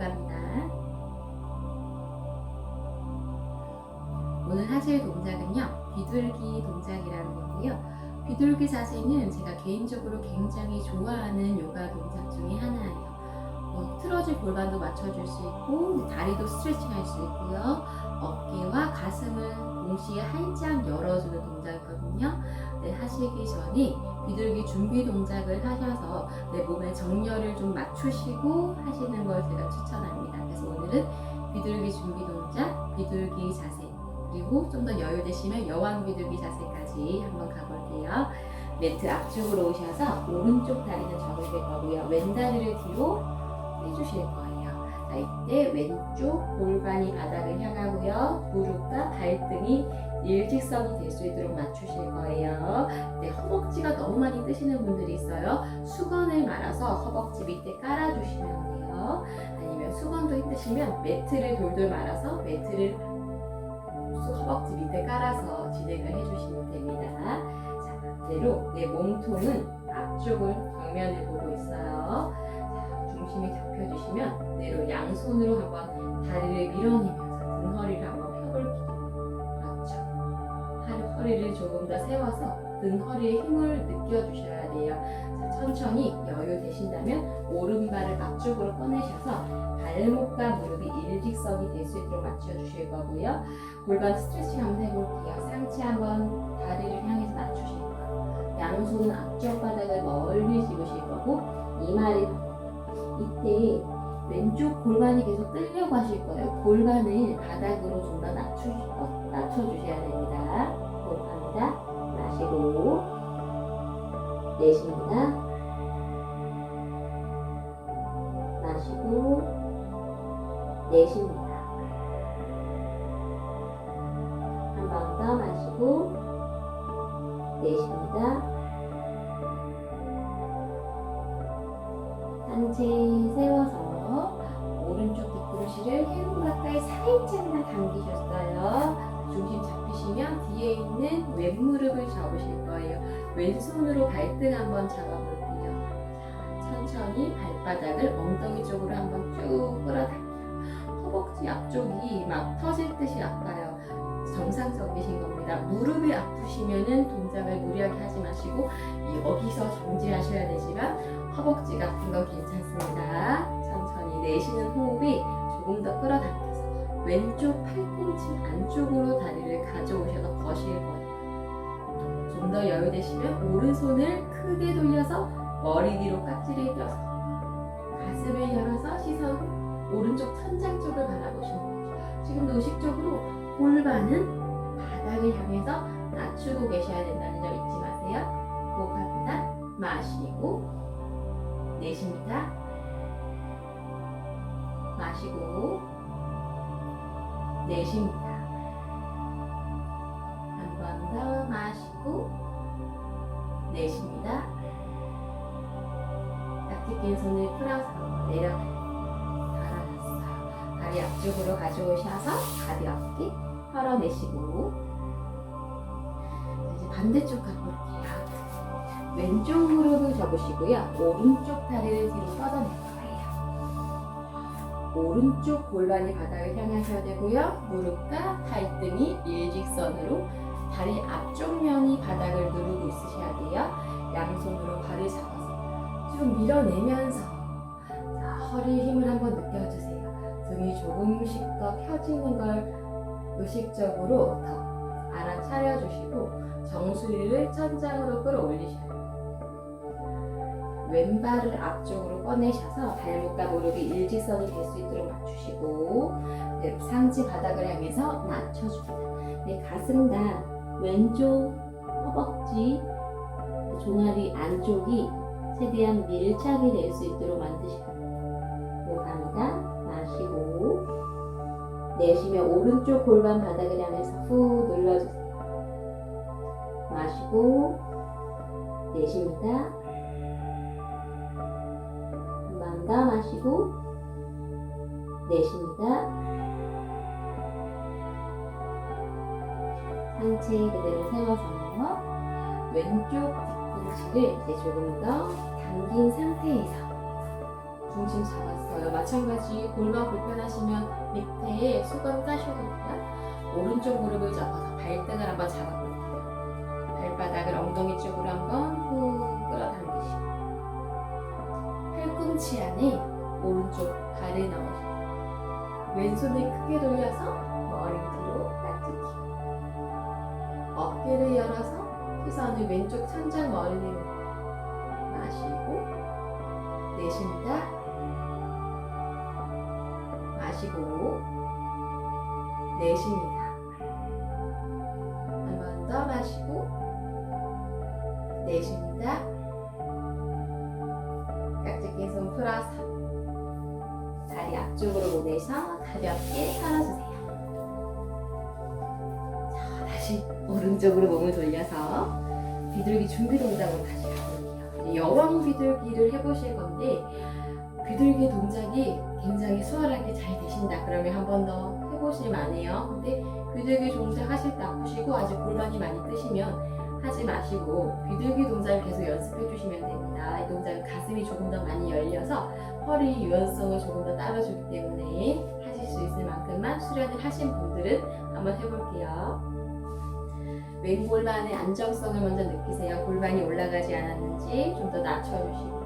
갑니다. 오늘 하실 동작은요, 비둘기 동작이라는 건데요. 비둘기 자세는 제가 개인적으로 굉장히 좋아하는 요가 동작 중에 하나예요. 어, 틀어진 골반도 맞춰줄 수 있고, 다리도 스트레칭 할 수 있고요. 어깨와 가슴을 동시에 활짝 열어주는 동작이거든요. 네, 하시기 전에 비둘기 준비 동작을 하셔서 내 몸의 정렬을 좀 맞추시고 하시는 걸 제가 추천합니다. 그래서 오늘은 비둘기 준비 동작, 비둘기 자세, 그리고 좀 더 여유 되시면 여왕 비둘기 자세까지 한번 가볼게요. 매트 앞쪽으로 오셔서 오른쪽 다리는 접으실 거고요. 왼 다리를 뒤로 빼주실 거예요. 자, 이때 왼쪽 골반이 바닥을 향하고요. 무릎과 발등이 일직선이 될 수 있도록 맞추실 거예요. 네, 허벅지가 너무 많이 뜨시는 분들이 있어요. 수건을 말아서 허벅지 밑에 깔아주시면 돼요. 아니면 수건도 힘드시면 매트를 돌돌 말아서 매트를 수- 허벅지 밑에 깔아서 진행을 해주시면 됩니다. 자, 그대로 내 몸통은 앞쪽을 정면을 보고 있어요. 자, 중심이 잡혀주시면 그대로 양손으로 한번 다리를 밀어내면서 등 허리를 한번 펴볼게요. 그렇죠. 허리- 허리를 조금 더 세워서 등 허리에 힘을 느껴주셔야 돼요. 자, 천천히 여유 되신다면 오른발을 앞쪽으로 꺼내셔서 발목과 무릎이 일직선이 될 수 있도록 맞춰주실 거고요. 골반 스트레칭 한번 해볼게요. 상체 한번 다리를 향해서 낮추실 거예요. 양손은 앞쪽 바닥을 멀리 집으실 거고 이마를 이때 왼쪽 골반이 계속 뜨려고 하실 거예요. 골반을 바닥으로 좀 더 낮추, 어, 낮춰주셔야 됩니다. 호흡합니다. 마시고 내쉽니다. 마시고 내쉽니다. 한 번 더 마시고 내쉽니다. 상체 세워서 오른쪽 뒤꿈치를 햄 가까이 살짝만 당기셨어요. 중심 잡히시면 뒤에 있는 왼무릎을 잡으실 거예요. 왼손으로 발등 한번 잡아볼게요. 자, 천천히 발바닥을 엉덩이 쪽으로 한번 쭉 끌어당겨요. 허벅지 앞쪽이 막 터질 듯이 아파요. 정상적이신 겁니다. 무릎이 아프시면은 동작을 무리하게 하지 마시고 여기서 정지하셔야 되지만 허벅지가 아픈 건 괜찮습니다. 천천히 내쉬는 호흡이 조금 더 끌어당겨서 왼쪽 팔꿈치 안쪽으로 다리를 가져오셔서 거실 거예요. 좀 더 여유 되시면 오른손을 크게 돌려서 머리 뒤로 깍지를 껴서 가슴을 열어서 시선 오른쪽 천장 쪽을 바라보시는 거죠. 지금도 의식적으로 골반은 바닥을 향해서 낮추고 계셔야 된다는 점 잊지 마세요. 호흡 합니다. 마시고 내쉽니다. 마시고 내쉽니다. 한 번 더 마시고 내쉽니다. 딱지 낀 손을 풀어서 내려가요. 다리 앞쪽으로 가져오셔서 가볍게 털어내시고 반대쪽 가볼게요. 왼쪽 무릎을 접으시고요. 오른쪽 다리를 뒤로 뻗어낼 거예요. 오른쪽 골반이 바닥을 향하셔야 되고요. 무릎과 발등이 일직선으로 다리 앞쪽 면이 바닥을 누르고 있으셔야 돼요. 양손으로 발을 잡아서 쭉 밀어내면서 자, 허리 힘을 한번 느껴주세요. 등이 조금씩 더 펴지는 걸 의식적으로 더 알아차려 주시고 정수리를 천장으로 끌어올리셔야 돼요. 왼발을 앞쪽으로 꺼내셔서 발목과 무릎이 일직선이 될 수 있도록 맞추시고 네, 상체 바닥을 향해서 낮춰줍니다. 네, 가슴과 왼쪽 허벅지 종아리 안쪽이 최대한 밀착이 될 수 있도록 만드셔야 돼요. 호흡합니다. 내쉬며 오른쪽 골반 바닥을 향해서 후 눌러주세요. 마시고 내쉽니다. 한번 더 마시고 내쉽니다. 상체 그대로 세워서 왼쪽 뒤꿈치를 이제 조금 더 당긴 상태에서 중심 잡았어요. 마찬가지 골반 불편하시면 밑에 수건 까셔도 돼요. 오른쪽 무릎을 잡아서 발등을 한번 잡아볼게요. 발바닥을 엉덩이 쪽으로 한번 후 끌어당기시고 팔꿈치 안에 오른쪽 발을 넣으시고 왼손을 크게 돌려서 머리 뒤로 깍지기 어깨를 열어서 시선을 왼쪽 천장 머리를 마시고 내쉽니다. 마시고 내쉽니다. 한번 더 마시고 내쉽니다. 깍지끼 손 풀어서 다리 앞쪽으로 보내서 가볍게 털어주세요. 자, 다시 오른쪽으로 몸을 돌려서 비둘기 준비 동작으로 다시 가볼게요. 여왕 비둘기를 해보실 건데 비둘기 동작이 굉장히 수월하게 잘 되신다. 그러면 한 번 더 해보실 만해요. 근데 비둘기 동작 하실 때 아프시고 아직 골반이 많이 뜨시면 하지 마시고 비둘기 동작을 계속 연습해 주시면 됩니다. 이 동작은 가슴이 조금 더 많이 열려서 허리 유연성을 조금 더 따라주기 때문에 하실 수 있을 만큼만 수련을 하신 분들은 한번 해볼게요. 왼 골반의 안정성을 먼저 느끼세요. 골반이 올라가지 않았는지 좀 더 낮춰주시고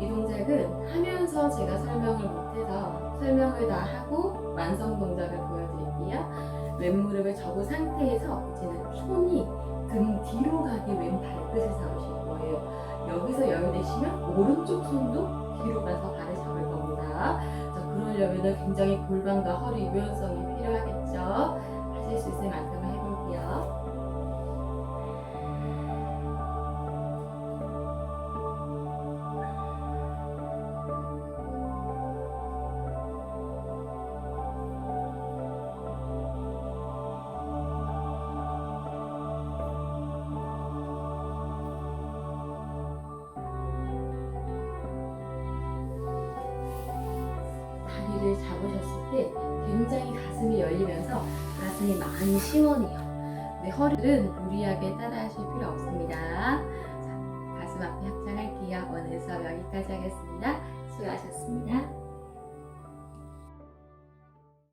이 동작은 하면서 제가 설명을 못해서 설명을 다 하고 완성 동작을 보여드릴게요. 왼 무릎을 접은 상태에서 이제는 손이 등 뒤로 가게 왼 발끝을 잡으실 거예요. 여기서 열되시면 오른쪽 손도 뒤로 가서 발을 잡을 겁니다. 자, 그러려면 굉장히 골반과 허리 유연성이 필요하겠죠. 가슴이 열리면서 가슴이 많이 시원해요. 네, 허리는 무리하게 따라하실 필요 없습니다. 자, 가슴 앞에 확장할게요. 오늘 수업 여기까지 하겠습니다. 수고하셨습니다.